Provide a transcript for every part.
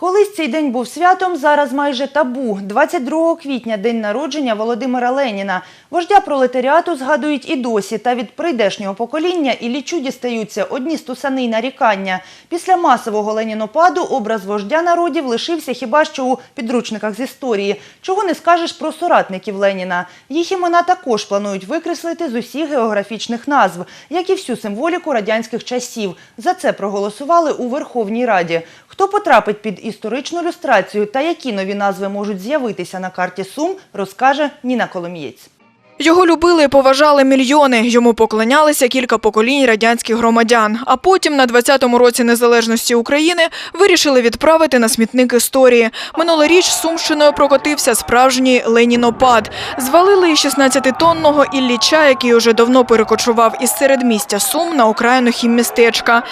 Колись цей день був святом, зараз майже табу. 22 квітня – день народження Володимира Леніна. Вождя пролетаріату згадують і досі. Та від прийдешнього покоління і лічу дістаються одні стусани й нарікання. Після масового ленінопаду образ вождя народів лишився хіба що у підручниках з історії. Чого не скажеш про соратників Леніна. Їх імена також планують викреслити з усіх географічних назв, як і всю символіку радянських часів. За це проголосували у Верховній Раді. Хто потрапить під історичну люстрацію та які нові назви можуть з'явитися на карті Сум, розкаже Ніна Коломієць. Його любили і поважали мільйони. Йому поклонялися кілька поколінь радянських громадян. А потім, на 20-му році незалежності України, вирішили відправити на смітник історії. Минулоріч Сумщиною прокотився справжній ленінопад. Звалили і 16-тонного Ілліча, який уже давно перекочував із середмістя Сум на окраїну хіммістечка.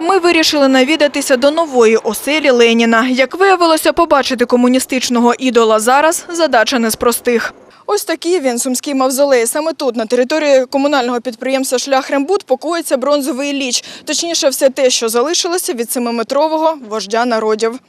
Ми вирішили навідатися до нової оселі Леніна. Як виявилося, побачити комуністичного ідола зараз – задача не з простих. Ось такий він, сумський мавзолей. Саме тут, на території комунального підприємства «Шлях Рембут» покоїться бронзовий ліч. Точніше, все те, що залишилося від семиметрового вождя народів.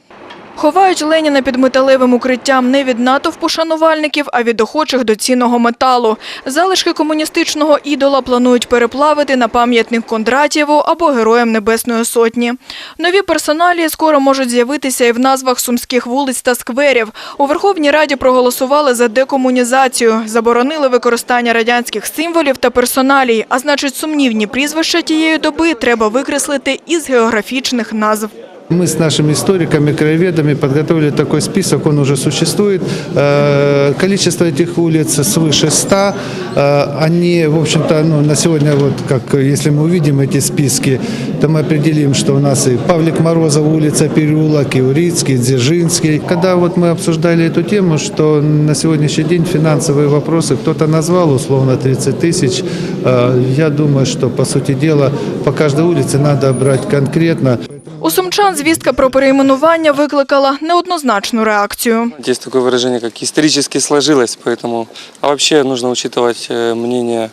Ховають Леніна під металевим укриттям не від натовпу шанувальників, а від охочих до цінного металу. Залишки комуністичного ідола планують переплавити на пам'ятник Кондратєву або Героям Небесної Сотні. Нові персоналі скоро можуть з'явитися і в назвах сумських вулиць та скверів. У Верховній Раді проголосували за декомунізацію, заборонили використання радянських символів та персоналій, а значить сумнівні прізвища тієї доби треба викреслити із географічних назв. Мы с нашими историками, краеведами подготовили такой список, он уже существует. Э, Количество этих улиц свыше 100. Э, Они, в общем-то, ну, на сегодня, вот как если мы увидим эти списки, то мы определим, что у нас и Павлик Морозов, улица Переулок, и Урицкий, и Дзержинский. Когда вот мы обсуждали эту тему, что на сегодняшний день финансовые вопросы кто-то назвал условно 30 тысяч, э, я думаю, что, по сути дела, по каждой улице надо брать конкретно. У сумчан звістка про перейменування викликала неоднозначну реакцію. Есть такое выражение, как исторически сложилось, поэтому... А вообще нужно учитывать э, мнение,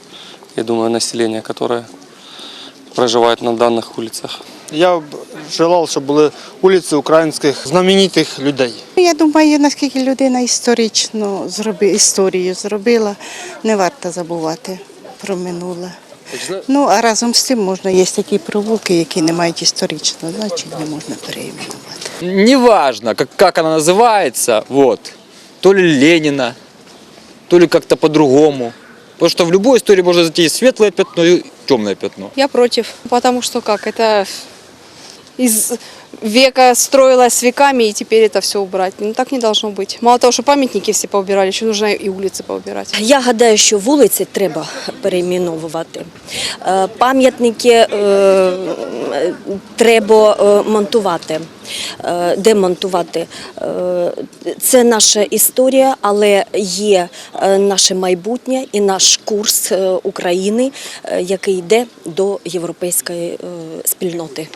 я думаю, населения, которое проживает на данных улицах. Я б желав, щоб були вулиці українських знаменитих людей. Я думаю, наскільки людина історично зроби, історію зробила, не варто забувати про минуле. Ну, а разом з тим можна, є такі провулки, які не мають історичного значення, можна переіменувати. неважно, как, как она называется, вот, то ли Ленина, то ли как-то по-другому. Потому что в любой истории можно зайти и светлое пятно, и темное пятно. Я против, потому что как, это из века строилось веками, и теперь это все убрать. Ну так не должно быть. Мало того, что памятники все поубирали, еще нужно и улицы поубирать. Я гадаю, що вулиці треба перейменовувати. Е, Пам'ятники е, е, треба е, монтувати, е, демонтувати. Е, Це наша історія, але є е, наше майбутнє і наш курс е, України, е, який йде до європейської е, спільноти.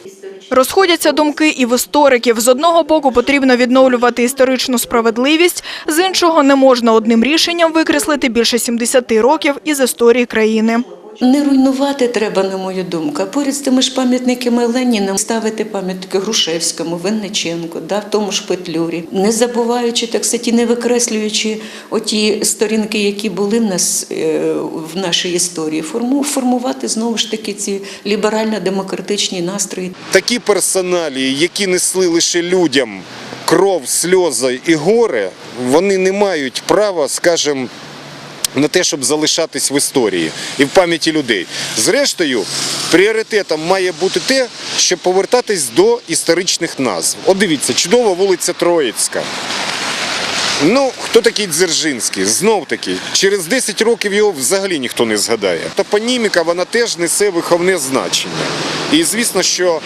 Розходяться думки і в істориків. З одного боку потрібно відновлювати історичну справедливість, з іншого не можна одним рішенням викреслити більше 70 років із історії країни. Не руйнувати треба, на мою думку. Поряд з тими ж пам'ятниками Леніна ставити пам'ятники Грушевському, Винниченку, да, в тому ж Петлюрі. Не забуваючи, так сказати, не викреслюючи оті сторінки, які були в нас е, в нашій історії, формувати знову ж таки ці ліберально-демократичні настрої. такі персоналії, які несли лише людям кров, сльози і горе, вони не мають права, скажімо, на те, щоб залишатись в історії і в пам'яті людей. Зрештою, пріоритетом має бути те, щоб повертатись до історичних назв. От дивіться, чудова вулиця Троїцька. Ну, хто такий Дзержинський? Знов таки, через 10 років його взагалі ніхто не згадає. Топоніміка вона теж несе виховне значення. І звісно, що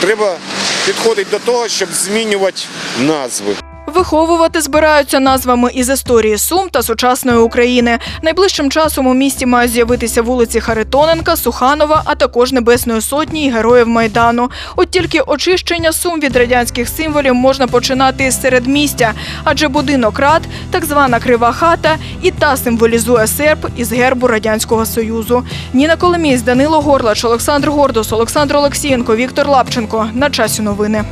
треба підходити до того, щоб змінювати назви. Виховувати збираються назвами із історії Сум та сучасної України. Найближчим часом у місті мають з'явитися вулиці Харитоненка, Суханова, а також Небесної Сотні і Героїв Майдану. От тільки очищення Сум від радянських символів можна починати із середмістя, адже будинок рад, так звана крива хата, і та символізує серп із гербу Радянського Союзу. Ніна Коломієць, Данило Горлач, Олександр Гордос, Олександр Олексієнко, Віктор Лапченко. На часі новини.